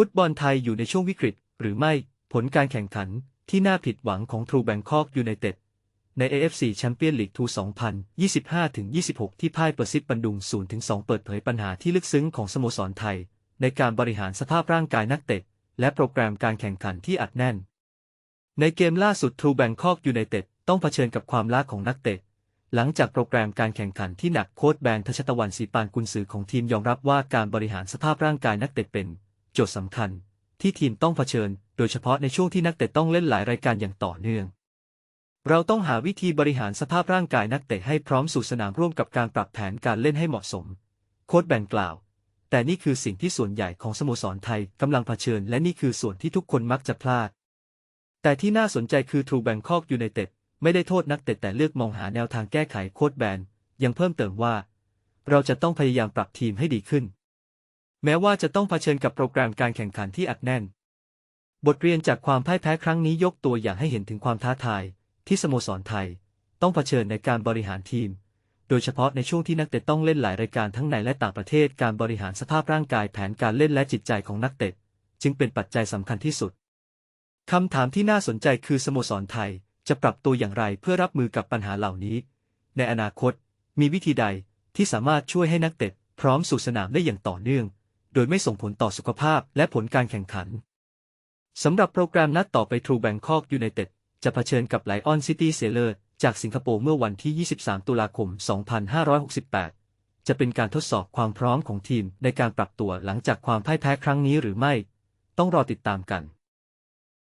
ฟุตบอลไทยอยู่ในช่วงวิกฤต หรือไม่ผลการแข่งขันที่น่าผิดหวังของทรูแบงคอกยูไนเต็ดใน AFC แชมเปี้ยนลีก2 2025-26 ที่พ่ายเปอระซิดบันดุง 0-2 เปิดเผยปัญหาที่ลึกซึ้งของสโมสรไทย ในการบริหารสภาพร่างกายนักเตะ และโปรแกรมการแข่งขันที่อัดแน่น ในเกมล่าสุดทรูแบงคอกยูไนเต็ดต้องเผชิญกับความล้าของนักเตะ หลังจากโปรแกรมการแข่งขันที่หนักโค้ชแบนทชตะวันศรีปานกุนซือของทีมยอมรับว่าการบริหารสภาพร่างกายนักเตะเป็น จทย์สำคัญ ที่ทีมต้องเผชิญ โดยเฉพาะในช่วงที่นักเตะต้องเล่นหลายรายการอย่างต่อเนื่อง เราต้องหาวิธีบริหารสภาพร่างกายนักเตะให้พร้อมสู่สนามร่วมกับการปรับแผนการเล่นให้เหมาะสม โค้ชแบนกล่าว แต่นี่คือสิ่งที่ส่วนใหญ่ของสโมสรไทยกำลังเผชิญ และนี่คือส่วนที่ทุกคนมักจะพลาด แต่ที่น่าสนใจคือทรูแบงคอกยูไนเต็ดไม่ได้โทษนักเตะแต่เลือกมองหาแนวทางแก้ไขโค้ดแบนยังเพิ่มเติมว่า เราจะต้องพยายามปรับทีมให้ดีขึ้น แม้ว่าจะต้องเผชิญกับโปรแกรมการแข่งขันที่อัดแน่น บทเรียนจากความพ่ายแพ้ครั้งนี้ยกตัวอย่างให้เห็นถึงความท้าทาย ที่สโมสรไทย ต้องเผชิญในการบริหารทีม โดยเฉพาะในช่วงที่นักเตะต้องเล่นหลายรายการทั้งในและต่างประเทศ การบริหารสภาพร่างกายแผนการเล่นและจิตใจของนักเตะจึงเป็นปัจจัยสำคัญที่สุดคำถามที่น่าสนใจคือสโมสรไทยจะปรับตัวอย่างไรเพื่อรับมือกับปัญหาเหล่านี้ ในอนาคตมีวิธีใดที่สามารถช่วยให้นักเตะพร้อมสู่สนามได้อย่างต่อเนื่อง ดยไม่ส่งผลต่อสุขภาพและผลการแข่งขันสำหรับโปรแกรมนัดต่อไป True Bangkok United จะเผชิญกับไลออนซิตี้เซเลอร์จากสิงคโปร์เมื่อวันที่ 23 ตุลาคม 2568 จะเป็นการทดสอบความพร้อมของทีมในการปรับตัวหลังจากความพ่ายแพ้ครั้งนี้หรือไม่ ต้องรอติดตามกัน